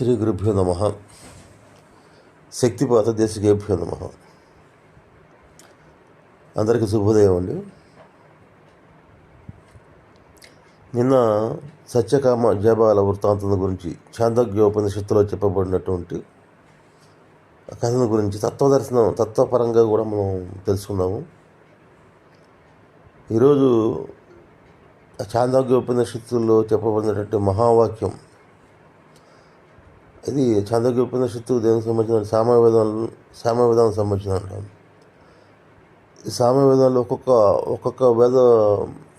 శ్రీ గురుభ్యో నమ. శక్తిపాత దేశికేభ్యో నమ. అందరికీ శుభోదయం అండి. నిన్న సత్యకామ జపాల వృత్తాంతం గురించి చాందోగ్యోపనిషత్తులో చెప్పబడినటువంటి కథను గురించి తత్వదర్శనం తత్వపరంగా కూడా మనం తెలుసుకున్నాము. ఈరోజు ఆ చాందోగ్యోపనిషత్తుల్లో చెప్పబడినటువంటి మహావాక్యం ఇది చాందోగ్య ఉపనిషత్తు దేనికి సంబంధించిన సామవేదాలు సామవేదానికి సంబంధించిన అంటాం. ఈ సామవేదాల్లో ఒక్కొక్క ఒక్కొక్క వేద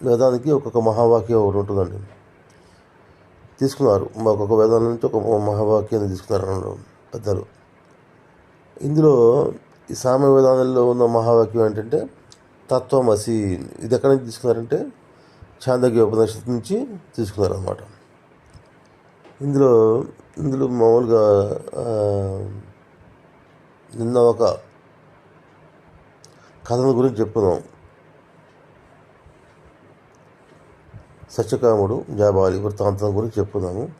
వేదానికి ఒక్కొక్క మహావాక్యం ఒకటి ఉంటుందండి. తీసుకున్నారు. ఒక్కొక్క వేదాల నుంచి ఒక మహావాక్యాన్ని తీసుకున్నారు పెద్దలు. ఇందులో ఈ సామవేదాలలో ఉన్న మహావాక్యం ఏంటంటే తత్వమసి. ఇది ఎక్కడి నుంచి తీసుకున్నారంటే చాందకి ఉపనిషత్తు నుంచి తీసుకున్నారు అన్నమాట ఇందులో ఇందులో మామూలుగా నిన్న ఒక కథల గురించి చెప్పుకున్నాం సత్యకాముడు జాబాలి వృత్తాంతం గురించి చెప్పుకున్నాము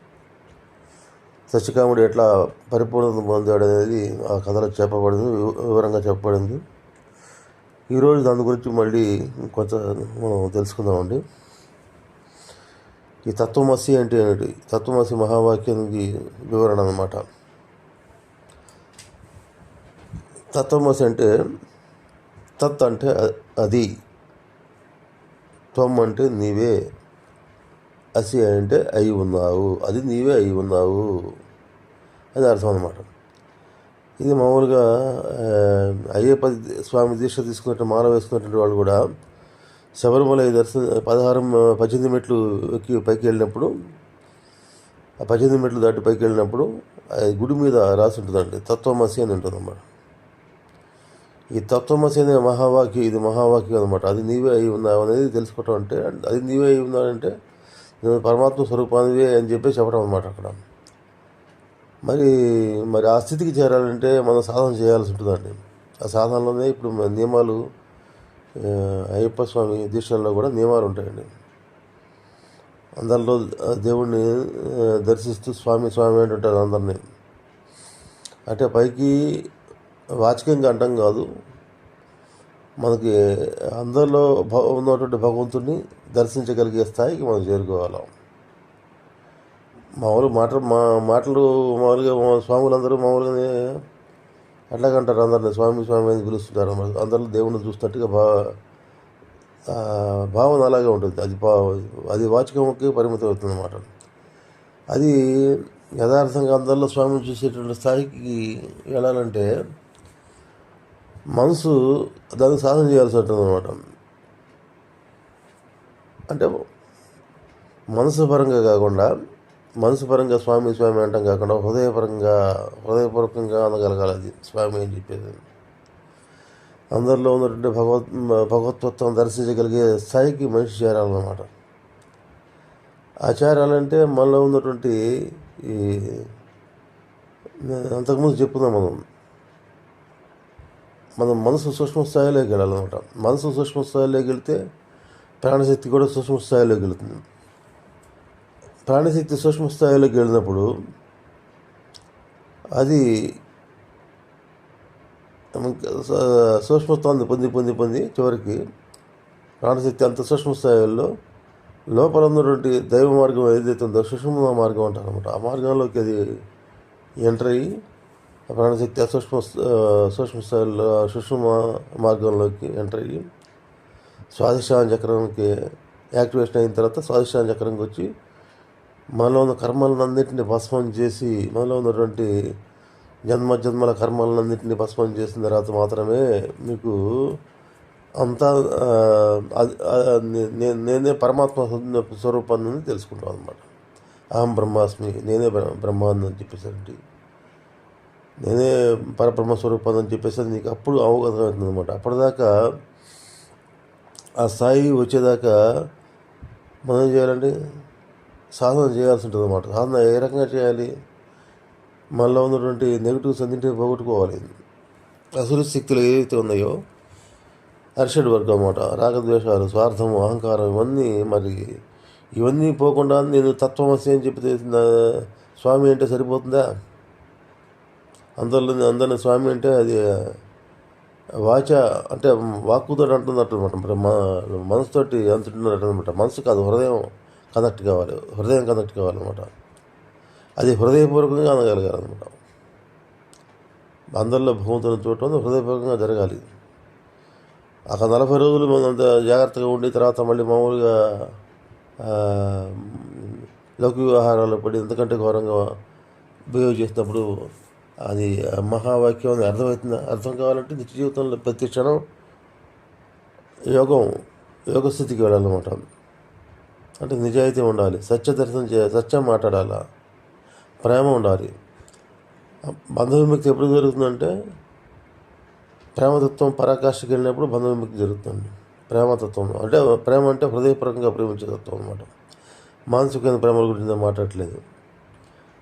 సత్యకాముడు ఎట్లా పరిపూర్ణత పొందాడు అనేది ఆ కథలో చెప్పబడింది వివరంగా చెప్పబడింది. ఈరోజు దాని గురించి మళ్ళీ కొంత మనం తెలుసుకుందామండి. ఈ తత్వమసి అంటే ఏమిటి? తత్వమసి మహావాక్యానికి వివరణ అన్నమాట. తత్వమసి అంటే తత్ అంటే అది. త్వం అంటే నీవే. అసి అంటే అయి ఉన్నావు. అది నీవే అయి ఉన్నావు. అది అర్థం అనమాట ఇది మామూలుగా అయ్యప్ప స్వామి దీక్ష తీసుకున్నట్టు మాల వేసుకున్నటువంటి వాళ్ళు కూడా శబరిమల దర్శనం పదహారు పద్దెనిమిది మెట్లు ఎక్కి పైకి వెళ్ళినప్పుడు ఆ పద్దెనిమిది మెట్లు దాటి పైకి వెళ్ళినప్పుడు ఆ గుడి మీద రాసి ఉంటుందండి తత్వమసి అని ఉంటుంది అన్నమాట ఈ తత్వమసి అనే మహావాక్యం ఇది మహావాక్యం అనమాట అది నీవే అయి ఉన్నావు అనేది తెలుసుకోవటం అంటే అది నీవే అయి ఉన్నావంటే నేను పరమాత్మ స్వరూపానివే అని చెప్పి చెప్పడం అనమాట అక్కడ. మరి మరి ఆ స్థితికి చేరాలంటే మనం సాధన చేయాల్సి ఉంటుందండి. ఆ సాధనలోనే ఇప్పుడు నియమాలు అయ్యప్ప స్వామి దీక్షల్లో కూడా నియమాలు ఉంటాయండి. అందరిలో దేవుణ్ణి దర్శిస్తూ స్వామి స్వామి అంటుంటారు అందరినీ. అంటే పైకి వాచకంగా అంటాం కాదు. మనకి అందరిలో ఉన్నటువంటి భగవంతుడిని దర్శించగలిగే స్థాయికి మనం చేరుకోవాలి. మామూలు మాటలు మా మాటలు మామూలుగా స్వాములు స్వాములందరూ మామూలుగానే ఎట్లాగంటారు అందరిని. స్వామి స్వామి అని పిలుస్తుంటారు. అందరిలో దేవుణ్ణి చూస్తున్నట్టుగా బా భావన అలాగే ఉంటుంది. అది అది వాచకముకి పరిమితం అవుతుంది అన్నమాట అది యథార్థంగా అందరిలో స్వామిని చూసేటువంటి స్థాయికి వెళ్ళాలంటే మనసు దాన్ని సాధన చేయాల్సి ఉంటుంది అనమాట అంటే మనసు పరంగా కాకుండా మనసు పరంగా స్వామి స్వామి అంటాం కాకుండా హృదయపరంగా హృదయపూర్వకంగా అనగలగాలి అది. స్వామి అని చెప్పేది. అందరిలో ఉన్నటువంటి భగవత్ భగవత్వం దర్శించగలిగే స్థాయికి మనిషి చేరాలన్నమాట. ఆచారాలంటే మనలో ఉన్నటువంటి ఈ అంతకుముందు చెప్పుకుందాం మనం. మనం మనసు సూక్ష్మ స్థాయిలోకి వెళ్ళాలన్నమాట. మనసు సూక్ష్మ స్థాయిలోకి వెళ్తే ప్రాణశక్తి కూడా సూక్ష్మ స్థాయిలోకి వెళుతుంది. ప్రాణశక్తి సూక్ష్మ స్థాయిలోకి వెళ్ళినప్పుడు అది సూక్ష్మత్వాన్ని పొంది పొంది పొంది చివరికి ప్రాణశక్తి అంత సూక్ష్మ స్థాయిలో లోపల ఉన్నటువంటి దైవ మార్గం ఏదైతే ఉందో సుషుమ మార్గం అంటారు అనమాట ఆ మార్గంలోకి అది ఎంటర్ అయ్యి ఆ ప్రాణశక్తి అసూక్ష్మ సూక్ష్మ సూక్ష్మ స్థాయిలో సుషుమ్న మార్గంలోకి ఎంటర్ అయ్యి స్వాదిష్టాన చక్రంకి యాక్టివేషన్ అయిన తర్వాత స్వాదిష్టాన చక్రంకి వచ్చి మనలో ఉన్న కర్మలన్నింటినీ భస్మం చేసి మనలో ఉన్నటువంటి జన్మ జన్మల కర్మలన్నింటినీ భస్మం చేసిన తర్వాత మాత్రమే మీకు అంతా అది- నేనే పరమాత్మ స్వరూపాన్ని తెలుసుకుంటాం అనమాట అహం బ్రహ్మాస్మి నేనే బ్ర- బ్రహ్మాన్ని అని చెప్పేసరికి. నేనే పరబ్రహ్మ స్వరూపాన్ని అని చెప్పేసి నీకు అప్పుడు అవగాహన అవుతుంది అనమాట అప్పటిదాకా ఆ స్థాయి వచ్చేదాకా మనం ఏం చేయాలండి? సాధన చేయాల్సి ఉంటుంది అనమాట సాధన ఏ రకంగా చేయాలి? మనలో ఉన్నటువంటి నెగిటివ్స్ అన్నింటినీ పోగొట్టుకోవాలి. అసలు శక్తులు ఏవైతే ఉన్నాయో అరిషడ్ వర్గం అన్నమాట రాగద్వేషాలు స్వార్థము అహంకారం ఇవన్నీ మరి ఇవన్నీ పోకుండా నేను తత్వమసి అని చెప్పి స్వామి అంటే సరిపోతుందా? అందరిలో అందరిని స్వామి అంటే అది వాచ అంటే వాక్కుతో అంటున్నట్టు అనమాట మనసుతోటి అంటున్నట్టు అనమాట మనసు కాదు హృదయం. కనెక్ట్ కావాలి హృదయం కనెక్ట్ కావాలన్నమాట అది హృదయపూర్వకంగా అనగలగాలన్నమాట అందరిలో భగవంతుని చూడటం హృదయపూర్వకంగా జరగాలి. అక్కడ నలభై రోజులు మనం అంత జాగ్రత్తగా ఉండి తర్వాత మళ్ళీ మామూలుగా ఆ, లౌకిక వ్యవహారాలు పడి ఎంతకంటే ఘోరంగా బిహేవ్ చేసినప్పుడు అది మహావాక్యం అని అర్థమవుతుంది? అర్థం కావాలంటే నిత్య జీవితంలో ప్రతి క్షణం యోగం యోగ స్థితికి వెళ్ళాలన్నమాట. అంటే నిజాయితీ ఉండాలి. సత్య దర్శనం చే సత్యం మాట్లాడాలా? ప్రేమ ఉండాలి. బంధ విముక్తి ఎప్పుడు జరుగుతుందంటే ప్రేమతత్వం పరాకాష్ఠకి వెళ్ళినప్పుడు బంధ విముక్తి జరుగుతుంది. ప్రేమతత్వం. అంటే ప్రేమ అంటే హృదయపూర్వకంగా ప్రేమించే తత్వం అనమాట మానసికమైన ప్రేమల గురించి నేను మాట్లాడట్లేదు.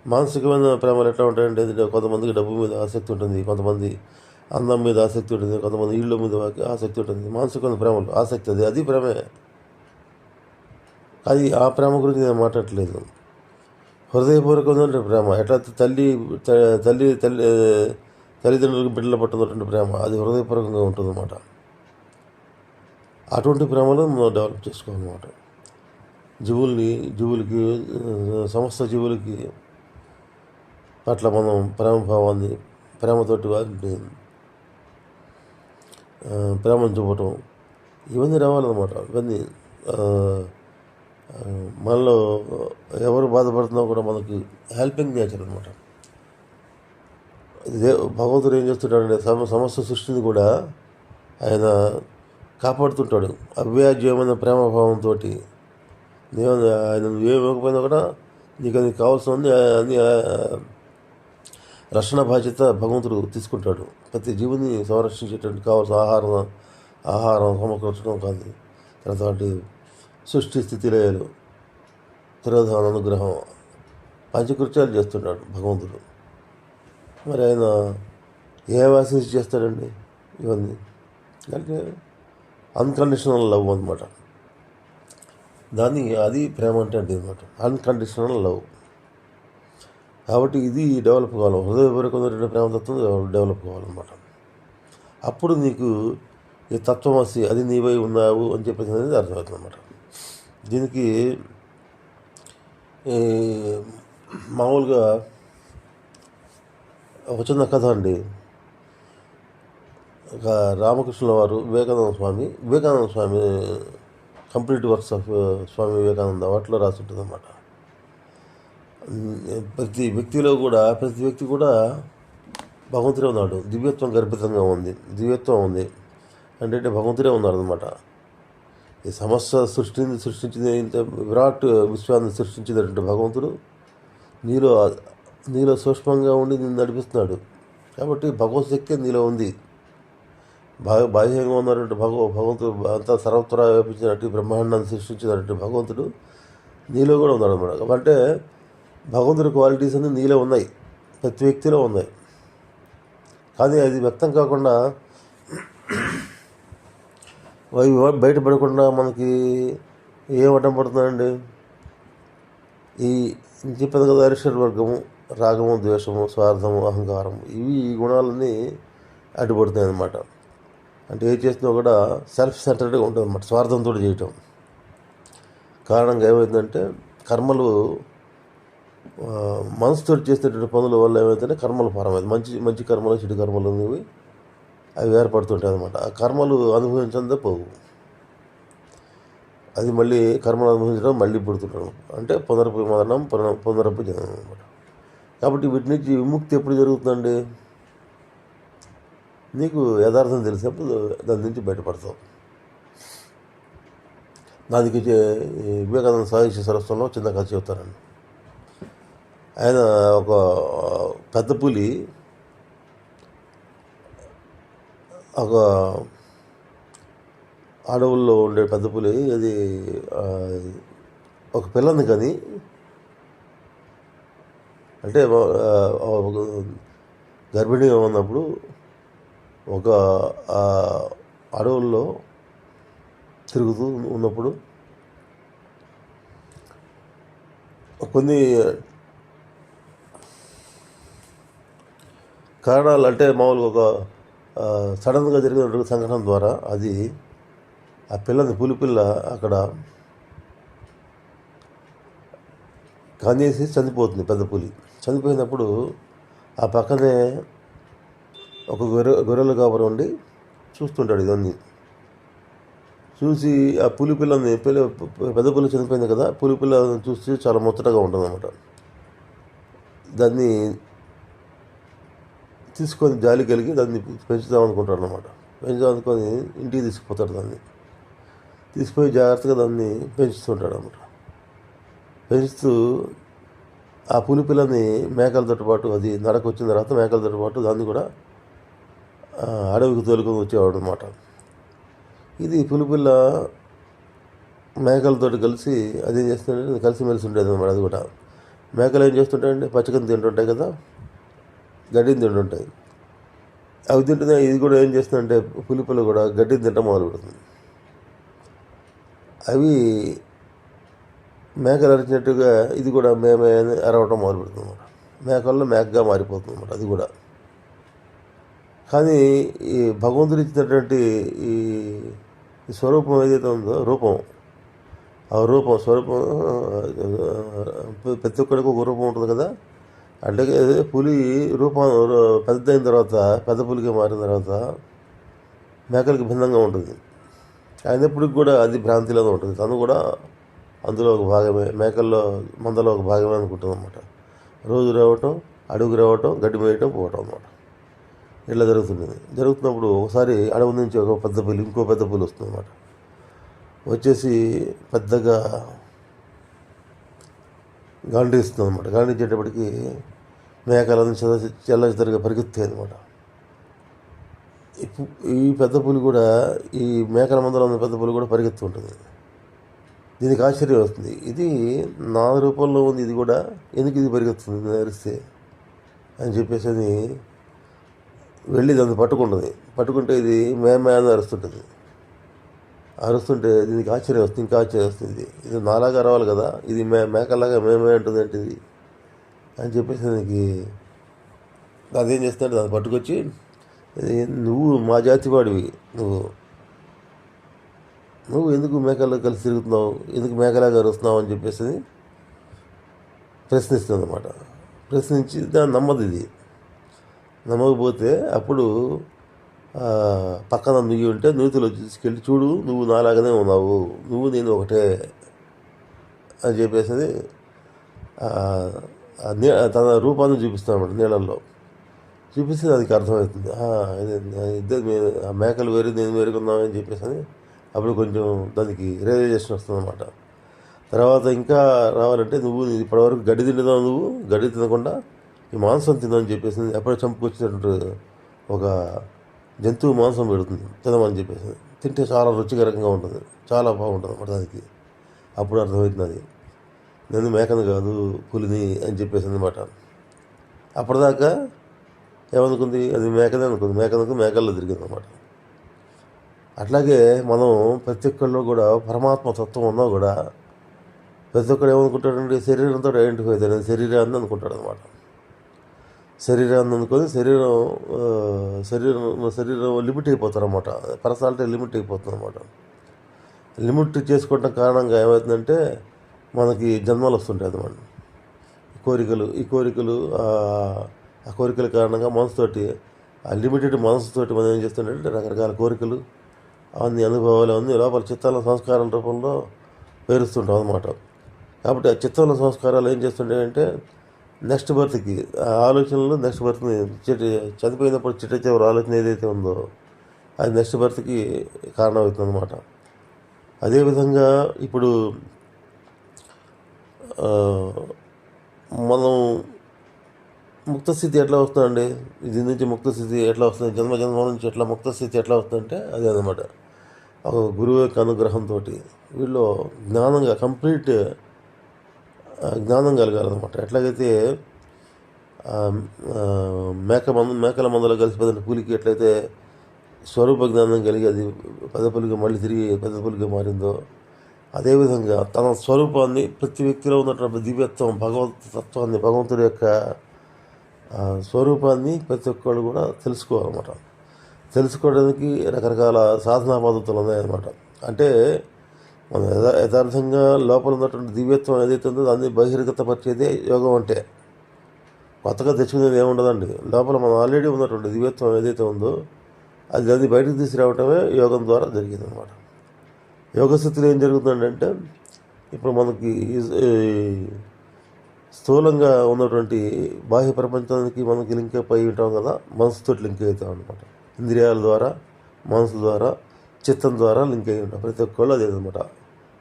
మానసికమైన ప్రేమలు ఎట్లా ఉంటాయంటే కొంతమందికి డబ్బు మీద ఆసక్తి ఉంటుంది కొంతమంది అందం మీద ఆసక్తి ఉంటుంది కొంతమంది ఇళ్ళ మీద ఆసక్తి ఉంటుంది. మానసికమైన ప్రేమలు ఆసక్తి అది. అది ప్రేమే. అది ఆ ప్రేమ గురించి నేను మాట్లాడలేదు హృదయపూర్వకంగా ప్రేమ. ఎట్లా తల్లి త- తల్లి తల్లి తల్లిదండ్రులకు బిడ్డల పట్టున్నటువంటి ప్రేమ. అది హృదయపూర్వకంగా ఉంటుందన్నమాట. అటువంటి ప్రేమలు మనం డెవలప్ చేసుకోవాలన్నమాట. జీవుల్ని జీవులకి సమస్త జీవులకి పట్ల మనం ప్రేమ భావాన్ని ప్రేమతోటి వారిని ప్రేమను చూపటం ఇవన్నీ రావాలన్నమాట. ఇవన్నీ మనలో ఎవరు బాధపడుతున్నా కూడా మనకి హెల్పింగ్ నేచర్ అనమాట ఇదే భగవంతుడు ఏం చేస్తుంటాడంటే సమ సమస్త సృష్టిని కూడా ఆయన కాపాడుతుంటాడు. అవ్యాజ్యమైన ప్రేమభావంతో నేను ఆయన నువ్వేం ఇవ్వకపోయినా కూడా నీకు అది కావాల్సిన అన్ని రక్షణ బాధ్యత భగవంతుడు తీసుకుంటాడు. ప్రతి జీవుని సంరక్షించేటువంటి కావాల్సిన ఆహారం ఆహారం సమకూర్చడం కాదు తర్వాత వాటి సృష్టి స్థితి లయలు తిరోధాన అనుగ్రహం. పంచకృత్యాలు చేస్తున్నాడు భగవంతుడు. మరి ఆయన ఏ ఆశించి చేస్తాడండి? ఇవన్నీ. అంటే అన్కండిషనల్ లవ్ అనమాట దాన్ని అది ప్రేమ అంటే అంటే అనమాట అన్కండిషనల్ లవ్ కాబట్టి ఇది డెవలప్ కావాలి. హృదయపూర్వకమైనటువంటి ప్రేమతత్వం డెవలప్ కావాలన్నమాట. అప్పుడు నీకు ఈ తత్వమసి అది నీవై ఉన్నావు అని చెప్పేసి అనేది అర్థమవుతుంది అనమాట దీనికి ఈ మామూలుగా ఒక చిన్న కథ అండి. ఒక రామకృష్ణుల వారు Vivekananda Swami Vivekananda Swami complete works of Swami Vivekananda వాటిలో రాసి ఉంటుంది అన్నమాట ప్రతి వ్యక్తిలో కూడా ప్రతి వ్యక్తి కూడా భగవంతుడే ఉన్నాడు. దివ్యత్వం గర్భితంగా ఉంది. దివ్యత్వం ఉంది. అంటే భగవంతుడే ఉన్నాడు అనమాట ఈ సమస్త సృష్టిని సృష్టించింది ఇంత విరాట్ విశ్వాన్ని సృష్టించినటువంటి భగవంతుడు. నీలో నీలో సూక్ష్మంగా ఉండి నిన్ను నడిపిస్తున్నాడు. కాబట్టి భగవత్ శక్తి నీలో ఉంది. బాహ్యంగా ఉన్నటువంటి భగవ భగవంతుడు అంతా సర్వత్రా వ్యాపించినట్టు బ్రహ్మాండాన్ని సృష్టించినటువంటి భగవంతుడు నీలో కూడా ఉన్నాడు అనమాట అంటే భగవంతుడి క్వాలిటీస్ అన్నీ నీలో ఉన్నాయి. ప్రతి వ్యక్తిలో ఉన్నాయి. కానీ అది వ్యక్తం కాకుండా అవి బయటపడకుండా మనకి ఏం అడ్డం పడుతుందండి? ఈ చెప్పేది కదా అరిషడ్ వర్గము రాగము ద్వేషము స్వార్థము అహంకారం ఇవి ఈ గుణాలన్నీ అడ్డుపడుతాయి అన్నమాట అంటే ఏం చేసినా కూడా సెల్ఫ్ సెంటర్డ్గా ఉంటుంది అన్నమాట స్వార్థంతో చేయటం. కారణంగా ఏమైందంటే కర్మలు మనసుతో చేసేటువంటి పనుల వల్ల ఏమైందంటే కర్మలు పరమైంది మంచి మంచి కర్మలు చెడు కర్మలు అనేవి అవి ఏర్పడుతుంటాయి అనమాట ఆ కర్మలు అనుభవించందే పోవు. అది మళ్ళీ కర్మలు అనుభవించడం మళ్ళీ పుడుతుండడం అంటే పునరపు మరణం పునర పునరపు జనం అనమాట కాబట్టి వీటి నుంచి విముక్తి ఎప్పుడు జరుగుతుందండి? నీకు యథార్థం తెలిసినప్పుడు దాని నుంచి బయటపడతావు. దానికి వివేకానంద సాహిత్య సరస్వంలో చిన్న కథ చెబుతానండి ఆయన ఒక పెద్ద పులి ఒక అడవుల్లో ఉండే పెద్ద పులి అది ఒక పిల్లని కానీ అంటే ఒక గర్భిణీగా ఉన్నప్పుడు ఒక అడవుల్లో తిరుగుతూ ఉన్నప్పుడు కొన్ని కారణాలు అంటే మామూలుగా ఒక సడన్గా జరిగిన సంఘటన ద్వారా అది ఆ పిల్లని పులి పిల్ల అక్కడ కనేసి చనిపోతుంది పెద్ద పులి. చనిపోయినప్పుడు ఆ పక్కనే ఒక గొర్రె గొర్రెలు కాపురం ఉండి చూస్తుంటాడు ఇవన్నీ. చూసి ఆ పులి పిల్లని పిల్ల పెద్ద పులి చనిపోయింది కదా పులి పిల్లని చూసి చాలా ముచ్చటగా ఉంటుంది అన్నమాట దాన్ని తీసుకొని జాలి కలిగి దాన్ని పెంచుదాం అనుకుంటాడు అనమాట పెంచుదాం అనుకొని ఇంటికి తీసుకుపోతాడు దాన్ని. తీసుకుపోయి జాగ్రత్తగా దాన్ని పెంచుతుంటాడు అనమాట పెంచుతూ ఆ పులి పిల్లని మేకలతో పాటు అది నడక వచ్చిన తర్వాత మేకలతో పాటు దాన్ని కూడా అడవికి తోలుకొని వచ్చేవాడు అనమాట ఇది పులిపిల్ల మేకలతో కలిసి అదేం చేస్తుంటే కలిసిమెలిసి ఉండేది అనమాట అది కూడా. మేకలు ఏం చేస్తుంటాయంటే పచ్చకని తింటుంటాయి కదా గడ్డిని తింటుంటాయి అవి తింటున్నా ఇది కూడా ఏం చేస్తుందంటే పులిపిల్ల కూడా గడ్డిని తింట మొదలు పెడుతుంది అవి మేకలు అరిచినట్టుగా ఇది కూడా మేమే అరవటం మొదలు పెడుతుంది అనమాట మేకల్లో మేకగా మారిపోతుంది అనమాట అది కూడా. కానీ ఈ భగవంతుడు ఇచ్చినటువంటి ఈ స్వరూపం ఏదైతే ఉందో రూపం ఆ రూపం స్వరూపం ప్రతి ఒక్కడికి ఒక రూపం ఉంటుంది కదా? అంటే పులి రూపం పెద్ద అయిన తర్వాత పెద్ద పులిగా మారిన తర్వాత మేకలకి భిన్నంగా ఉంటుంది. అయినప్పటికి కూడా అది భ్రాంతిలోనే ఉంటుంది. తను కూడా అందులో ఒక భాగమే మేకల్లో మందలో ఒక భాగమే అనుకుంటుంది అనమాట రోజు రావటం అడుగు రావటం గడ్డి మేయటం పోవటం అనమాట ఇట్లా జరుగుతుంది. జరుగుతున్నప్పుడు ఒకసారి అడవి నుంచి ఒక పెద్ద పులి ఇంకో పెద్ద పులి వస్తుంది అనమాట వచ్చేసి పెద్దగా గాండిస్తుంది అనమాట గాండించేటప్పటికి మేకలను చెల్ల చెల్ల చెదరగా పరిగెత్తాయి అనమాట ఈ ఈ పెద్ద పులి కూడా ఈ మేకల మందలో ఉన్న పెద్ద పులి కూడా పరిగెత్తుంటుంది దీనికి ఆశ్చర్యం వస్తుంది. ఇది నా రూపంలో ఉంది ఇది కూడా. ఎందుకు ఇది పరిగెత్తుంది నేను అరిస్తే అని చెప్పేసి అని వెళ్ళి దాన్ని పట్టుకుంటుంది. పట్టుకుంటే ఇది మేమే అని అరుస్తుంటుంది. అరుస్తుంటే దీనికి ఆశ్చర్యం వస్తుంది ఇంకా ఆశ్చర్యం వస్తుంది. ఇది నాలాగా రావాలి కదా ఇది మే మేకలాగా మేమే ఉంటుంది ఏంటి ఇది. అని చెప్పేసి దానికి అదేం చేస్తుంటే దాన్ని పట్టుకొచ్చి నువ్వు మా జాతి వాడివి నువ్వు నువ్వు ఎందుకు మేకల్లో కలిసి తిరుగుతున్నావు ఎందుకు మేకలాగా అరుస్తున్నావు? అని చెప్పేసి ప్రశ్నిస్తుంది అనమాట ప్రశ్నించి దాన్ని నమ్మదు ఇది. నమ్మకపోతే అప్పుడు పక్కన నుయ్యి ఉంటే నూతిలో తీసుకెళ్ళి చూడు నువ్వు నాలాగానే ఉన్నావు నువ్వు నేను ఒకటే అని చెప్పేసి తన రూపాన్ని చూపిస్తామన్నమాట నీళ్ళల్లో. చూపిస్తే దానికి అర్థమవుతుంది. ఇద్దరు మే- ఆ మేకలు వేరు నేను వేరుకున్నామని చెప్పేసి అని అప్పుడు కొంచెం దానికి రియలైజేషన్ వస్తుంది అనమాట తర్వాత ఇంకా రావాలంటే నువ్వు ఇప్పటివరకు గడ్డి తింటున్నావు నువ్వు గడ్డి తినకుండా ఈ మాంసం తిందామని చెప్పేసి ఎప్పుడో చంపుకొచ్చినట్టు ఒక జంతువు మాంసం పెడుతుంది తినమని చెప్పేసి. తింటే చాలా రుచికరంగా ఉంటుంది చాలా బాగుంటుంది అన్నమాట దానికి అప్పుడు అర్థమవుతుంది అది. నేను మేకను కాదు పులిని అని చెప్పేసి అనమాట అప్పటిదాకా ఏమనుకుంది? అది మేకనే అనుకుంది. మేకనుకు మేకల్లో తిరిగింది అనమాట అట్లాగే మనం ప్రతి ఒక్కళ్ళు కూడా పరమాత్మ తత్వం ఉన్నా కూడా ప్రతి ఒక్కడు ఏమనుకుంటాడంటే శరీరంతో ఐడెంటిఫై అవుతాడు శరీరాన్ని అనుకుంటాడు అనమాట శరీరాన్ని అనుకొని శరీరం శరీరం శరీరం లిమిట్ అయిపోతారు అనమాట పర్సనాలిటీ లిమిట్ అయిపోతుంది అనమాట లిమిట్ చేసుకోవడం కారణంగా ఏమవుతుందంటే మనకి జన్మలు వస్తుంటాయి అనమాట కోరికలు ఈ కోరికలు ఆ కోరికల కారణంగా మనసుతోటి ఆ లిమిటెడ్ మనసుతోటి మనం ఏం చేస్తుంటే రకరకాల కోరికలు అన్ని అనుభవాలు అన్ని లోపల చిత్తాల సంస్కారాల రూపంలో పేరుస్తుంటాం అనమాట కాబట్టి ఆ చిత్తాల సంస్కారాలు ఏం చేస్తుంటాయంటే నెక్స్ట్ బర్త్కి ఆ ఆలోచనలు నెక్స్ట్ బర్త్ని చిట చనిపోయినప్పుడు చిట్ట చివరి ఆలోచన ఏదైతే ఉందో అది నెక్స్ట్ బర్త్కి కారణమవుతుంది అనమాట అదేవిధంగా ఇప్పుడు మనం ముక్త స్థితి ఎట్లా వస్తుందండి? దీని నుంచి ముక్త స్థితి ఎట్లా వస్తుంది? జన్మ జన్మ నుంచి ఎట్లా ముక్త స్థితి ఎట్లా వస్తుందంటే అదే అనమాట ఒక గురువు యొక్క అనుగ్రహంతో వీళ్ళు జ్ఞానంగా కంప్లీట్ జ్ఞానం కలగాలన్నమాట. ఎట్లాగైతే మేక మంద మేకల మందలో కలిసిపోయిన పులికి ఎట్లయితే స్వరూప జ్ఞానం కలిగి అది పెద్ద పులిగా మళ్ళీ తిరిగి పెద్ద పులిగా మారిందో అదేవిధంగా తన స్వరూపాన్ని ప్రతి వ్యక్తిలో ఉన్నటువంటి దివ్యత్వం భగవత్ తత్వాన్ని భగవంతుడి యొక్క స్వరూపాన్ని ప్రతి ఒక్కళ్ళు కూడా తెలుసుకోవాలన్నమాట. తెలుసుకోవడానికి రకరకాల సాధనా పద్ధతులు ఉన్నాయన్నమాట. అంటే మన యథా యథార్థంగా లోపల ఉన్నటువంటి దివ్యత్వం ఏదైతే ఉందో దాన్ని బహిర్గతపరిచేదే యోగం అంటే. కొత్తగా తెచ్చుకునేది ఏముండదండి. లోపల మనం ఆల్రెడీ ఉన్నటువంటి దివ్యత్వం ఏదైతే ఉందో అది దాన్ని బయటకు తీసుకురావటమే యోగం ద్వారా జరిగింది అనమాట యోగ స్థితిలో ఏం జరుగుతుందంటే ఇప్పుడు మనకి స్థూలంగా ఉన్నటువంటి బాహ్య ప్రపంచానికి మనకి లింక్ అయి ఉంటాం కదా మనసుతో లింక్ అవుతాం అనమాట ఇంద్రియాల ద్వారా మనసు ద్వారా చిత్తం ద్వారా లింక్ అయి ఉంటాం. ప్రతి ఒక్కళ్ళు అదేదనమాట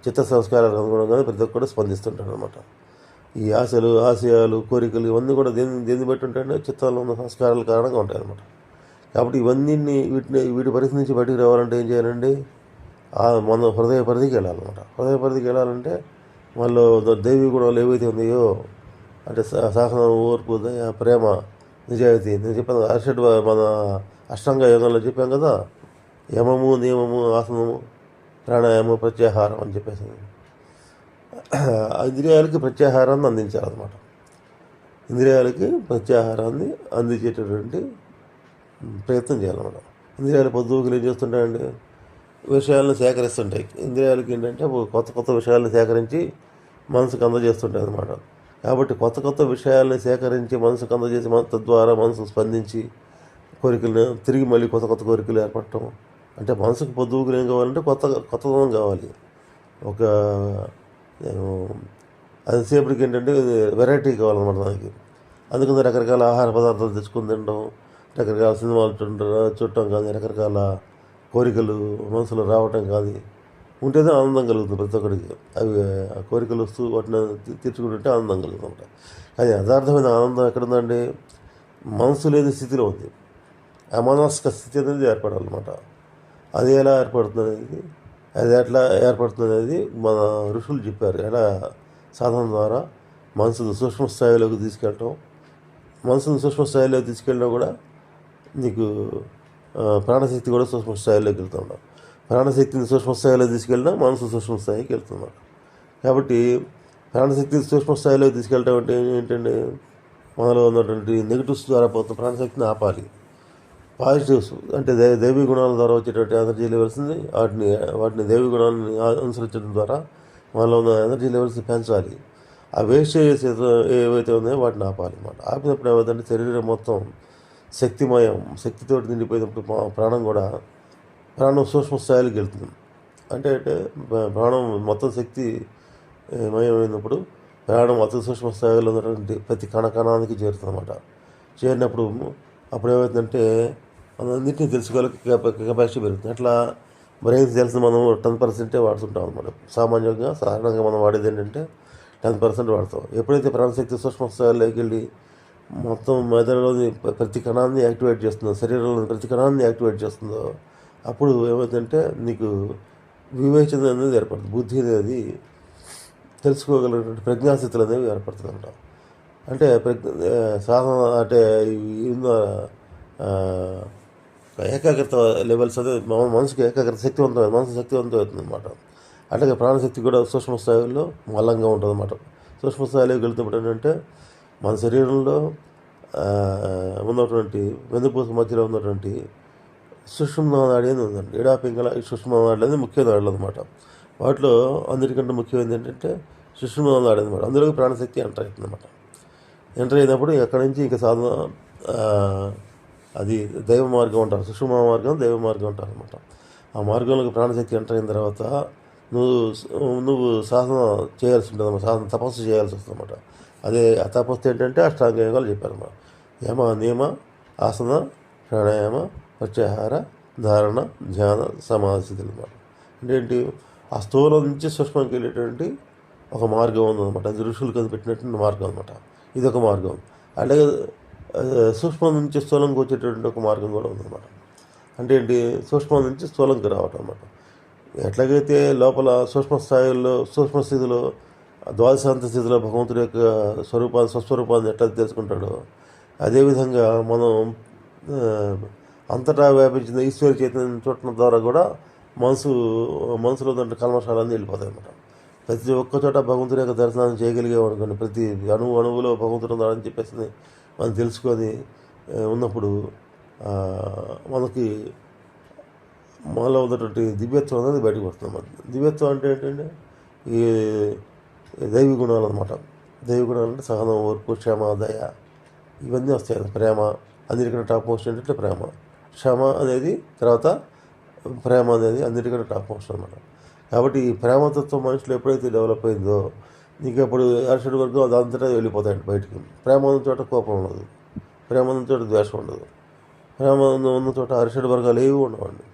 చిత్త సంస్కారాలకు అనుగుణంగానే ప్రతి ఒక్కళ్ళు స్పందిస్తుంటాడు అనమాట ఈ ఆశలు ఆశయాలు కోరికలు ఇవన్నీ కూడా దేని దేన్ని బట్టి ఉంటాయంటే చిత్తంలో ఉన్న సంస్కారాల కారణంగా ఉంటాయి అనమాట కాబట్టి ఇవన్నీ వీటిని వీటి పరిస్థితి నుంచి బయటికి రావాలంటే ఏం చేయాలండి? మన హృదయ పరిధికి వెళ్ళాలన్నమాట. హృదయ పరిధికి వెళ్ళాలంటే వాళ్ళు దైవీ గుణాలు ఏవైతే ఉన్నాయో అంటే సా- సహనం ఓర్పు దయ ప్రేమ నిజాయితీ నేను చెప్పాను కదా, అర్షడ్ మన అష్టాంగ యోగంలో చెప్పాం కదా యమము నియమము ఆసనము ప్రాణాయామం ప్రత్యాహారం అని చెప్పేసి. ఆ ఇంద్రియాలకి ప్రత్యాహారాన్ని అందించాలన్నమాట. ఇంద్రియాలకి ప్రత్యాహారాన్ని అందించేటటువంటి ప్రయత్నం చేయాలన్నమాట. ఇంద్రియాలు పొద్దుకులు ఏం చేస్తుంటాయండి? విషయాలను సేకరిస్తుంటాయి. ఇంద్రియాలకి ఏంటంటే కొత్త కొత్త విషయాలను సేకరించి మనసుకు అందజేస్తుంటాయి అన్నమాట. కాబట్టి కొత్త కొత్త విషయాలను సేకరించి మనసుకు అందజేసి మన తద్వారా మనసు స్పందించి కోరికలను తిరిగి మళ్ళీ కొత్త కొత్త కోరికలు ఏర్పడటం అంటే మనసుకు పొద్దుగులు ఏం కావాలంటే కొత్త కొత్తదనం కావాలి. ఒక నేను అంతసేపటికి ఏంటంటే వెరైటీ కావాలన్నమాట దానికి. అందుకని రకరకాల ఆహార పదార్థాలు తెచ్చుకొని తినడం రకరకాల సినిమాలు చూడటం చూడటం కానీ రకరకాల కోరికలు మనసులో రావటం కానీ ఉంటేనే ఆనందం కలుగుతుంది ప్రతి ఒక్కడికి. అవి ఆ కోరికలు వస్తూ వాటిని తీర్చుకుంటుంటే ఆనందం కలుగుతుంది కానీ యథార్థమైన ఆనందం ఎక్కడుందండి మనసు లేని స్థితిలో ఉంది. అమానస్క స్థితి అనేది ఏర్పడాలన్నమాట. అది ఎలా ఏర్పడుతుంది అనేది అది ఎట్లా ఏర్పడుతుంది అనేది మన ఋషులు చెప్పారు. ఎలా? సాధన ద్వారా మనసును సూక్ష్మ స్థాయిలోకి తీసుకెళ్ళటం. మనసును సూక్ష్మ స్థాయిలోకి తీసుకెళ్ళినా కూడా నీకు ప్రాణశక్తి కూడా సూక్ష్మ స్థాయిలోకి వెళ్తున్నాం ప్రాణశక్తిని సూక్ష్మ స్థాయిలో తీసుకెళ్ళినా మనసు సూక్ష్మ స్థాయికి వెళ్తున్నాం కాబట్టి ప్రాణశక్తిని సూక్ష్మ స్థాయిలోకి తీసుకెళ్ళటం అంటే ఏంటంటే మనలో ఉన్నటువంటి నెగిటివ్స్ ద్వారా పోతున్న ప్రాణశక్తిని ఆపాలి. పాజిటివ్స్ అంటే దే దేవీ గుణాల ద్వారా వచ్చేటువంటి ఎనర్జీ లెవెల్స్ని వాటిని వాటిని దేవీ గుణాలని అనుసరించడం ద్వారా మనలో ఉన్న ఎనర్జీ లెవెల్స్ని పెంచాలి. ఆ వేస్టేజెస్ ఏవైతే ఉన్నాయో వాటిని ఆపాలి అన్నమాట. ఆపినప్పుడు ఏమవుతుందంటే శరీరం మొత్తం శక్తిమయం శక్తితో నిండిపోయినప్పుడు మా- ప్రాణం కూడా ప్రాణం సూక్ష్మ స్థాయిలోకి వెళ్తుంది. అంటే అంటే ప్రాణం మొత్తం శక్తి మయమైనప్పుడు ప్రాణం అతి సూక్ష్మ స్థాయిలో ఉన్నటువంటి ప్రతి కణ కణానికి చేరుతుంది అనమాట చేరినప్పుడు అప్పుడు ఏమవుతుందంటే మనందరినీ తెలుసుకోగల కెపాసిటీ పెరుగుతుంది. అట్లా బ్రెయిన్ తెలిసిన మనం టెన్ పర్సెంటే వాడుతుంటాం అనమాట సామాన్యంగా సాధారణంగా మనం వాడేది ఏంటంటే టెన్ పర్సెంట్ వాడతాం. ఎప్పుడైతే ప్రాణశక్తి సూక్ష్మస్థాయిలోకి వెళ్ళి మొత్తం మెదడులోని ప్రతి కణాన్ని యాక్టివేట్ చేస్తుందో శరీరంలోని ప్రతి కణాన్ని యాక్టివేట్ చేస్తుందో అప్పుడు ఏమవుతుందంటే నీకు వివేచన అనేది ఏర్పడుతుంది. బుద్ధి అనేది తెలుసుకోగలిగినటువంటి ప్రజ్ఞాస్థితులు అనేవి ఏర్పడుతుంది అనమాట అంటే ప్రజ్ఞ సాధన అంటే ఉన్న ఏకాగ్రత లెవెల్స్ అదే మనసుకు మనసుకి ఏకాగ్రత శక్తివంతమైన మనసు శక్తివంతం అవుతుంది అనమాట అట్లాగే ప్రాణశక్తి కూడా సూక్ష్మ స్థాయిలో మల్లంగా ఉంటుంది అనమాట సూక్ష్మ స్థాయిలోకి వెళ్తున్నప్పుడు ఏంటంటే మన శరీరంలో ఉన్నటువంటి వెన్నుపూస మధ్యలో ఉన్నటువంటి సుషుమ్న నాడి అని ఉందండి. ఎడా పింగళ ఈ సుషుమ్న నాడి అనేది ముఖ్య నాడులు అనమాట వాటిలో అందరికంటే ముఖ్యమైనది ఏంటంటే సుషుమ్న నాడి అనమాట అందులోకి ప్రాణశక్తి ఎంటర్ అవుతుంది అనమాట ఎంటర్ అయినప్పుడు అక్కడి నుంచి ఇంకా సాధన అది దైవ మార్గం అంటారు. సుషుమ మార్గం దైవ మార్గం అంటారు అనమాట ఆ మార్గంలోకి ప్రాణశక్తి ఎంటర్ అయిన తర్వాత నువ్వు నువ్వు సాధన చేయాల్సి ఉంటుంది అన్నమాట. సాధన తపస్సు చేయాల్సి వస్తుందన్నమాట అదే ఆ తపస్సు ఏంటంటే అష్టాంగ యోగాలు చెప్పారన్నమాట యమ నియమ ఆసన ప్రాణాయామ ప్రత్యాహార ధారణ ధ్యాన సమాధి స్థితులు అనమాట అంటే ఆ స్థూలం నుంచి సూక్ష్మంకి వెళ్ళేటువంటి ఒక మార్గం ఉందన్నమాట అది ఋషులు కనిపెట్టినటువంటి మార్గం అనమాట ఇది ఒక మార్గం. అలాగే సూక్ష్మం నుంచి స్థూలంకి వచ్చేటటువంటి ఒక మార్గం కూడా ఉందన్నమాట. అంటే ఏంటి? సూక్ష్మం నుంచి స్థూలంకి రావటం అనమాట ఎట్లాగైతే లోపల సూక్ష్మ స్థాయిలో సూక్ష్మ స్థితిలో ద్వాదశాంత స్థితిలో భగవంతుడి యొక్క స్వరూపాన్ని స్వస్వరూపాన్ని ఎట్లా తెలుసుకుంటాడో అదేవిధంగా మనం అంతటా వ్యాపించిన ఈశ్వర చైతన్యం చూడటం ద్వారా కూడా మనసు మనసులో దాంట్లో కల్మషాలన్నీ వెళ్ళిపోతాయి అన్నమాట. ప్రతి ఒక్క చోట భగవంతుడి యొక్క దర్శనాన్ని చేయగలిగాం అనుకోండి ప్రతి అణువు అణువులో భగవంతుడు ఉన్నాడని చెప్పేసి మనం తెలుసుకొని ఉన్నప్పుడు మనకి మనలో ఉన్నటువంటి దివ్యత్వం అనేది బయటకు వస్తుంది అన్నమాట. దివ్యత్వం అంటే ఏంటంటే ఈ దైవ గుణాలు అనమాట దైవ గుణాలు అంటే సహనం ఓర్పు క్షమ దయ ఇవన్నీ వస్తాయి ప్రేమ అందరికన్నా టాప్ మోస్ట్ ఏంటంటే ప్రేమ. క్షమ అనేది తర్వాత ప్రేమ అనేది అందరికన్నా టాప్ మోస్ట్ అనమాట కాబట్టి ఈ ప్రేమతత్వం మనుషులు ఎప్పుడైతే డెవలప్ అయిందో నీకు అప్పుడు అరసడి వరకు అదంతటా వెళ్ళిపోతాయండి బయటికి. ప్రేమ ఉన్న చోట కోపం ఉండదు. ప్రేమ ఉన్న చోట ద్వేషం ఉండదు. ప్రేమ ఉన్న చోట అరిషడ్ వర్గాలు ఏవి ఉండవండి.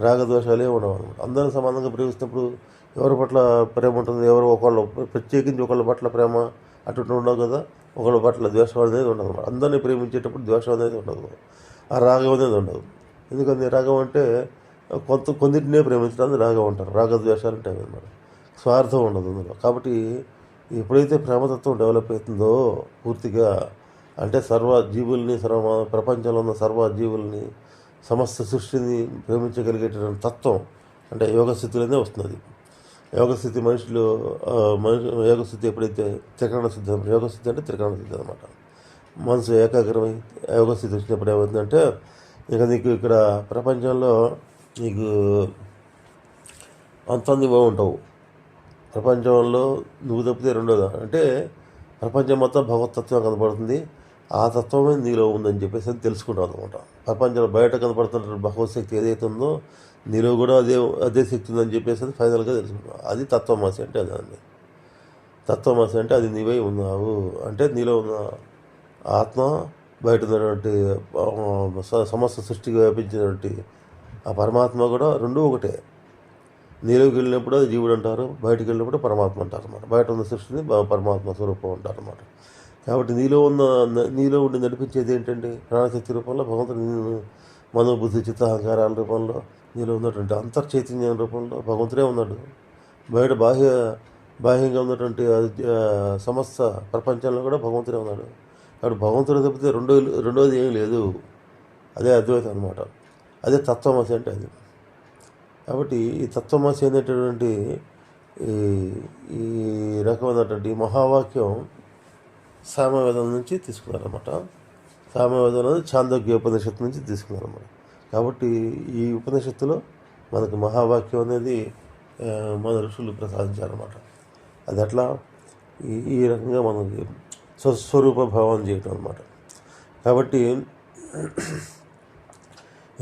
రాగద్వేషాలు ఏవి ఉండవు అందరూ సమానంగా ప్రేమిస్తున్నప్పుడు ఎవరి పట్ల ప్రేమ ఉంటుంది? ఎవరు ఒకళ్ళు ప్రత్యేకించి ఒకళ్ళ పట్ల ప్రేమ అటు ఇటు ఉండవు కదా. ఒకళ్ళ పట్ల ద్వేషం అనేది ఉండదు అందరినీ ప్రేమించేటప్పుడు ద్వేషం అనేది ఉండదు. ఆ రాగం అనేది ఉండదు. ఎందుకంటే రాగం అంటే కొంత కొన్నిటినే ప్రేమించడానికి రాగం అంటారు. రాగద్వేషాలు అంటే అన్నమాట స్వార్థం ఉండదు అందులో. కాబట్టి ఎప్పుడైతే ప్రేమతత్వం డెవలప్ అవుతుందో పూర్తిగా అంటే సర్వ జీవుల్ని సర్వ ప్రపంచంలో ఉన్న సర్వ జీవుల్ని సమస్త సృష్టిని ప్రేమించగలిగేటటువంటి తత్వం అంటే యోగ స్థితిలోనే వస్తుంది యోగ స్థితి మనుషులు మనుషు యోగస్థితి యోగ స్థితి ఎప్పుడైతే త్రికరణ స్థితి యోగస్థితి అంటే త్రికరణ స్థితి అనమాట మనసు ఏకాగ్రమై యోగ స్థితి వచ్చినప్పుడు ఏమవుతుందంటే ఇక నీకు ఇక్కడ ప్రపంచంలో నీకు అంతంది బాగుంటావు ప్రపంచంలో నువ్వు తప్పితే రెండోదా? అంటే ప్రపంచం మొత్తం భగవతత్వం కనపడుతుంది. ఆ తత్వమే నీలో ఉందని చెప్పేసి అని తెలుసుకుంటాం అనమాట ప్రపంచంలో బయట కనపడుతున్న భగవత్ శక్తి ఏదైతే ఉందో నీలో కూడా అదే అదే శక్తి ఉందని చెప్పేసి అది ఫైనల్గా తెలుసుకుంటాం. అది తత్వమాసి అంటే అదే తత్వమాసి అంటే అది నీవై ఉన్నావు. అంటే నీలో ఉన్న ఆత్మ బయట ఉన్నటువంటి సమస్త సృష్టిగా వ్యాపించినటువంటి ఆ పరమాత్మ కూడా రెండూ ఒకటే. నీలోకి వెళ్ళినప్పుడు అది జీవుడు అంటారు బయటికి వెళ్ళినప్పుడు పరమాత్మ అంటారు బయట ఉన్న సృష్టిని పరమాత్మ స్వరూపం అంటారు అనమాట కాబట్టి నీలో ఉన్న నీలో ఉండి నడిపించేది ఏంటంటే ప్రాణశక్తి రూపంలో భగవంతుడు మనోబుద్ధి చిత్తహంకారాల రూపంలో నీలో ఉన్నటువంటి అంతర్చైతన్యం రూపంలో భగవంతుడే ఉన్నాడు. బయట బాహ్య బాహ్యంగా ఉన్నటువంటి సమస్త ప్రపంచంలో కూడా భగవంతుడే ఉన్నాడు. కాబట్టి భగవంతుడు తప్పితే రెండో రెండోది ఏం లేదు. అదే అద్వైతం అనమాట అదే తత్వమసి అంటే అది. కాబట్టి ఈ తత్వమసి అనేటటువంటి ఈ ఈ రకమైనటువంటి మహావాక్యం సామవేదం నుంచి తీసుకున్నారన్నమాట. సామవేదం అనేది చాందోగ్య ఉపనిషత్తు నుంచి తీసుకున్నారన్నమాట. కాబట్టి ఈ ఉపనిషత్తులో మనకు మహావాక్యం అనేది మన ఋషులు ప్రసాదించారన్నమాట. అది అట్లా ఈ ఈ రకంగా మనకి స్వస్వరూప భావం చేయటం అనమాట కాబట్టి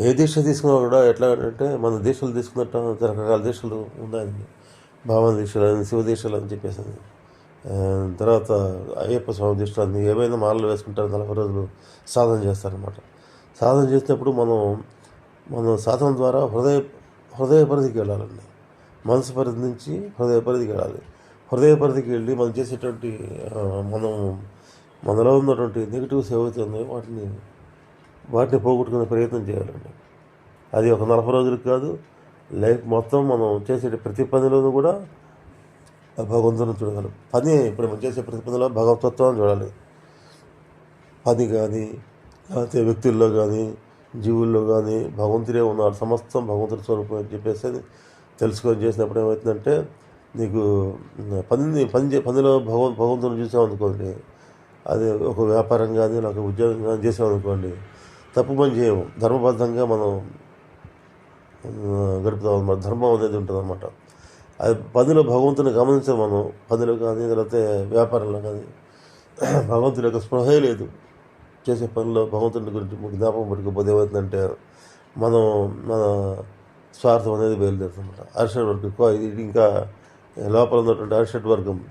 ఏ దీక్ష తీసుకున్నా కూడా ఎట్లా అంటే మన దీక్షలు తీసుకున్నట్టు రకరకాల దీక్షలు ఉన్నాయండి. భావన దీక్షలు అని శివ దీక్షలు అని చెప్పేసి తర్వాత అయ్యప్ప స్వామి దీక్షలు అని ఏమైనా మాలలు వేసుకుంటారు నలభై రోజులు సాధన చేస్తారనమాట సాధన చేసినప్పుడు మనం మనం సాధన ద్వారా హృదయ హృదయ పరిధికి వెళ్ళాలండి. మనసు పరిధి నుంచి హృదయ పరిధికి వెళ్ళాలి. హృదయ పరిధికి వెళ్ళి మనం చేసేటువంటి మనం మనలో ఉన్నటువంటి నెగిటివ్స్ ఏవైతే ఉన్నాయో వాటిని వాటిని పోగొట్టుకునే ప్రయత్నం చేయాలండి. అది ఒక నలభై రోజులకు కాదు లైఫ్ మొత్తం మనం చేసే ప్రతి పనిలోనూ కూడా భగవంతుని చూడగలం పని ఇప్పుడు మనం చేసే ప్రతి పనిలో భగవతత్వాన్ని చూడాలి. పని కానీ లేకపోతే వ్యక్తుల్లో కానీ జీవుల్లో కానీ భగవంతుడే ఉన్నాడు సమస్తం భగవంతుడి స్వరూపం అని చెప్పేసి తెలుసుకొని చేసినప్పుడు ఏమవుతుందంటే నీకు పనిని పని చే పనిలో భగవ భగవంతుని చూసామనుకోండి అది ఒక వ్యాపారం కానీ లేక ఉద్యోగం కానీ చేసామనుకోండి తప్పు పని చేయము. ధర్మబద్ధంగా మనం గడుపుతాం అనమాట ధర్మం అనేది ఉంటుంది అనమాట అది పనిలో భగవంతుని గమనించాం మనం. పనిలో కానీ లేకపోతే వ్యాపారంలో కానీ భగవంతుని యొక్క స్పృహే లేదు. చేసే పనిలో భగవంతుని గురించి జ్ఞాపకం పెట్టుకోకపోతే ఏమవుతుందంటే మనం మన స్వార్థం అనేది బయలుదేరుతుందన్నమాట. అరిషడ్ వర్గం ఎక్కువ. ఇది ఇంకా లోపల ఉన్నటువంటి అరిషడ్ వర్గం.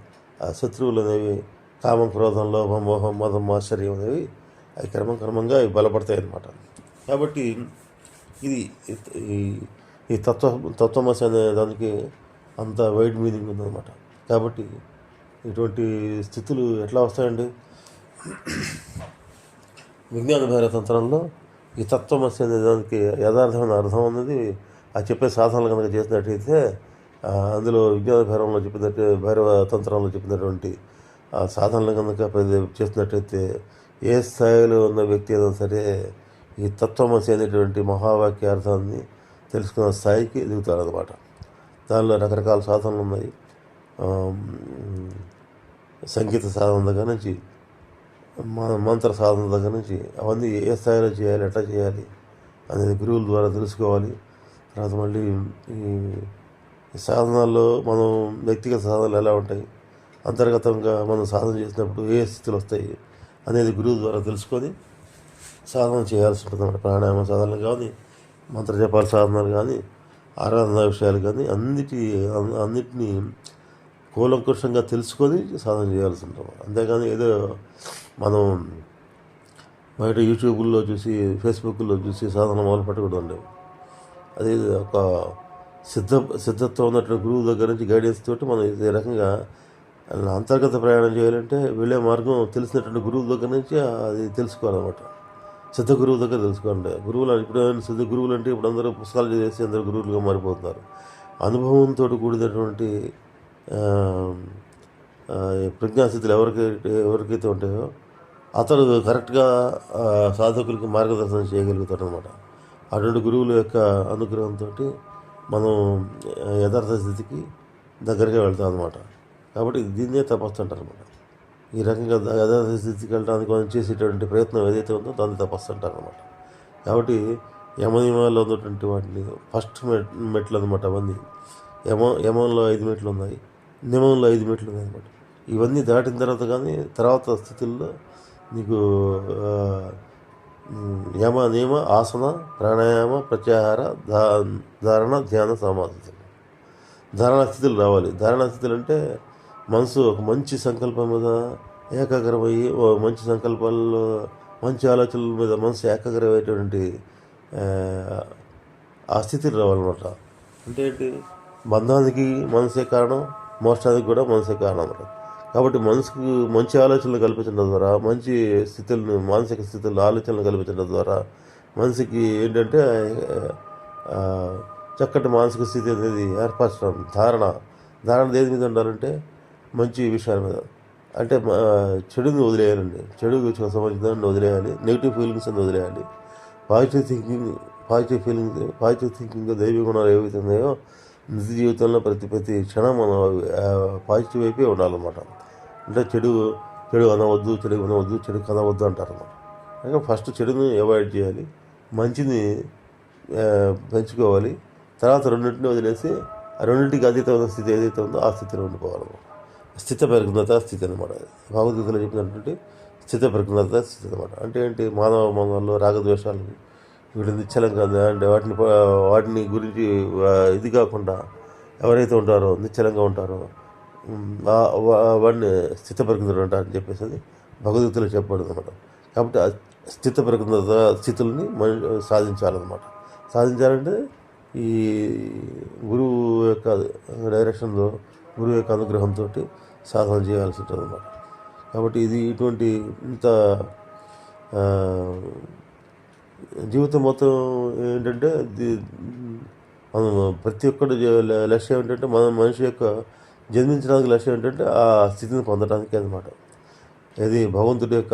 ఆ శత్రువులు అనేవి కామం క్రోధం లోభం మోహం మదం ఆశ్చర్యం అనేవి అవి క్రమం క్రమంగా అవి బలపడతాయి అన్నమాట. కాబట్టి ఇది ఈ ఈ తత్వ తత్వమసి అనే దానికి అంత వైడ్ మీనింగ్ ఉందన్నమాట. కాబట్టి ఇటువంటి స్థితులు ఎట్లా వస్తాయండి? విజ్ఞాన భైర తంత్రంలో ఈ తత్వమసి అనే దానికి యథార్థమైన అర్థం అనేది ఆ చెప్పే సాధనలు కనుక చేసినట్టయితే అందులో విజ్ఞాన భైరవంలో చెప్పినట్టు భైరవ తంత్రంలో చెప్పినటువంటి ఆ సాధనలు కనుక చేసినట్టయితే ఏ స్థాయిలో ఉన్న వ్యక్తి అయినా సరే ఈ తత్వమసి అనేటువంటి మహావాక్య అర్థాన్ని తెలుసుకున్న స్థాయికి ఎదుగుతారనమాట దానిలో రకరకాల సాధనలు ఉన్నాయి. సంగీత సాధన దగ్గర నుంచి మంత్ర సాధన దగ్గర నుంచి అవన్నీ ఏ స్థాయిలో చేయాలి ఎట్లా చేయాలి అనేది గురువుల ద్వారా తెలుసుకోవాలి. తర్వాత మళ్ళీ ఈ ఈ సాధనాల్లో మనం వ్యక్తిగత సాధనలు ఎలా ఉంటాయి అంతర్గతంగా మనం సాధన చేసినప్పుడు ఏ స్థితులు వస్తాయి అనేది గురువు ద్వారా తెలుసుకొని సాధన చేయాల్సి ఉంటుంది ప్రాణాయామ సాధనలు కానీ మంత్రజపాల సాధనలు కానీ ఆరాధన విషయాలు కానీ అన్నిటి అన్నిటినీ కూలంకుషంగా తెలుసుకొని సాధన చేయాల్సి ఉంటుంది. అంతేగాని ఏదో మనం బయట యూట్యూబ్లో చూసి ఫేస్బుక్లో చూసి సాధన మొదలు పెట్టకూడదు అది ఒక సిద్ధ సిద్ధత్వం ఉన్నటువంటి గురువు దగ్గర నుంచి గైడెన్స్ తోటి మనం ఏ రకంగా అంతర్గత ప్రయాణం చేయాలంటే వెళ్ళే మార్గం తెలిసినటువంటి గురువుల దగ్గర నుంచి అది తెలుసుకోవాలన్నమాట. సిద్ధ గురువు దగ్గర తెలుసుకోండి గురువులు ఇప్పుడు సిద్ధ గురువులు అంటే ఇప్పుడు అందరూ పుస్తకాలు చదివేసి అందరూ గురువులుగా మారిపోతున్నారు. అనుభవంతో కూడినటువంటి ఆ, ఆ, ప్రజ్ఞాస్థితులు ఎవరికి ఎవరికైతే ఉంటాయో అతడు కరెక్ట్గా సాధకులకి మార్గదర్శనం చేయగలుగుతాడు అనమాట అటువంటి గురువుల యొక్క అనుగ్రహంతో మనం యథార్థ స్థితికి దగ్గరగా వెళ్తాం అనమాట కాబట్టి దీన్నే తపస్సు అంటారు అనమాట ఈ రకంగా ద- యథార్థ స్థితికి వెళ్ళడానికి మనం చేసేటువంటి ప్రయత్నం ఏదైతే ఉందో దాన్ని తపస్సు అంటారు అనమాట కాబట్టి యమనియమాల్లో ఉన్నటువంటి వాటిని ఫస్ట్ మెట్ మెట్లు అనమాట అవన్నీ. యమ యమంలో ఐదు మెట్లు ఉన్నాయి నిమంలో ఐదు మెట్లు ఉన్నాయి అనమాట ఇవన్నీ దాటిన తర్వాత కానీ తర్వాత స్థితుల్లో నీకు యమ నియమ ఆసన ప్రాణాయామ ప్రత్యాహార ధా ధారణ ధ్యాన సమాధి. ధారణ స్థితులు రావాలి. ధారణ స్థితులు అంటే మనసు ఒక మంచి సంకల్పం మీద ఏకాగ్రమయ్యి ఓ మంచి సంకల్పాల్లో మంచి ఆలోచనల మీద మనసు ఏకాగ్రమైనటువంటి ఆ, ఆ స్థితికి రావాలన్నమాట. అంటే ఏంటి? బంధానికి మనసే కారణం మోసానికి కూడా మనసే కారణం అన్నమాట. కాబట్టి మనసుకు మంచి ఆలోచనలు కల్పించడం ద్వారా మంచి స్థితులను మానసిక స్థితుల్లో ఆలోచనలు కల్పించడం ద్వారా మనిషికి ఏంటంటే చక్కటి మానసిక స్థితి అనేది ఏర్పరచడం ధారణ. ధారణ దేని మీద ఉండాలంటే మంచి విషయాల మీద. అంటే మా- చెడుని వదిలేయాలండి. చెడు సంబంధించిన వదిలేయాలి. నెగిటివ్ ఫీలింగ్స్ అని వదిలేయాలి. Positive thinking positive feelings positive thinking దైవ గుణాలు ఏవైతే ఉన్నాయో నిజ జీవితంలో ప్రతి ప్రతి క్షణం మనం పాజిటివ్ వైపే ఉండాలన్నమాట. అంటే చెడు చెడు అనవద్దు చెడు అనవద్దు చెడు కనవద్దు అంటారన్నమాట. అంటే ఫస్ట్ చెడుని అవాయిడ్ చేయాలి. మంచిని పెంచుకోవాలి. తర్వాత రెండింటిని వదిలేసి ఆ రెండింటికి అతీతమైన స్థితి ఏదైతే ఉందో ఆ స్థితిలో ఉండిపోవాలన్నమాట. స్థిత ప్రజ్ఞత స్థితి అనమాట భగవద్గీతలో చెప్పినటువంటి స్థిత ప్రజ్ఞత స్థితి అనమాట అంటే ఏంటి? మానవ మంగంలో రాగద్వేషాలు వీటి నిశ్చలంగా అంటే వాటిని వాటిని గురించి ఇది కాకుండా ఎవరైతే ఉంటారో నిశ్చలంగా ఉంటారో వాడిని స్థిత పరిజ్ఞత అంటారని చెప్పేసి భగవద్గీతలో చెప్పబడింది అనమాట కాబట్టి ఆ స్థిత ప్రజ్ఞత స్థితుల్ని మన సాధించాలన్నమాట. సాధించాలంటే ఈ గురువు యొక్క డైరెక్షన్లో గురువు యొక్క అనుగ్రహంతో సాధన చేయాల్సి ఉంటుంది అన్నమాట. కాబట్టి ఇది ఇటువంటి ఇంత జీవితం మొత్తం ఏంటంటే మనం ప్రతి ఒక్కటి లక్ష్యం ఏంటంటే మన మనిషి యొక్క జన్మించడానికి లక్ష్యం ఏంటంటే ఆ స్థితిని పొందడానికి అనమాట ఇది భగవంతుడి యొక్క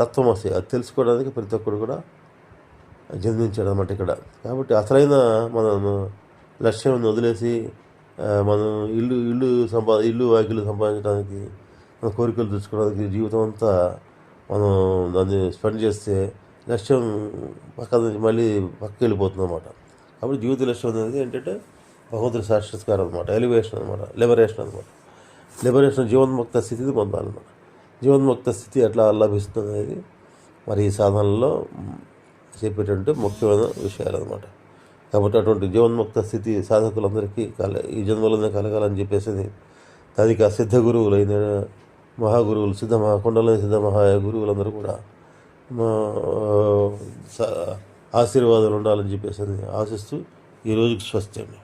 తత్వం అది తెలుసుకోవడానికి ప్రతి ఒక్కరు కూడా జన్మించాడు అనమాట ఇక్కడ. కాబట్టి అసలైన మనం లక్ష్యం వదిలేసి మనం ఇల్లు ఇల్లు సంపా ఇల్లు వాకిలు సంపాదించడానికి మన కోరికలు తెచ్చుకోవడానికి జీవితం అంతా మనం దాన్ని స్పెండ్ చేస్తే లక్ష్యం పక్క నుంచి మళ్ళీ పక్కకి వెళ్ళిపోతుంది అనమాట కాబట్టి జీవిత లక్ష్యం అనేది ఏంటంటే భగవంతుడి సాక్షాత్కారం అనమాట ఎలివేషన్ అనమాట లిబరేషన్ అనమాట లిబరేషన్ జీవన్ముక్త స్థితిని పొందాలన్నమాట. జీవన్ముక్త స్థితి ఎట్లా లభిస్తుంది అనేది మరి ఈ సాధనలో చెప్పేటటువంటి ముఖ్యమైన విషయాలు అనమాట కాబట్టి అటువంటి జీవన్ముక్త స్థితి సాధకులందరికీ కల ఈ జన్మలోనే కలగాలని చెప్పేసి తదిక సిద్ధ గురువులైన మహాగురువులు సిద్ధ మహా కుండలని సిద్ధ మహా గురువులందరూ కూడా ఆశీర్వాదాలు ఉండాలని చెప్పేసి ఆశిస్తూ ఈ రోజుకి స్వస్తి అండి.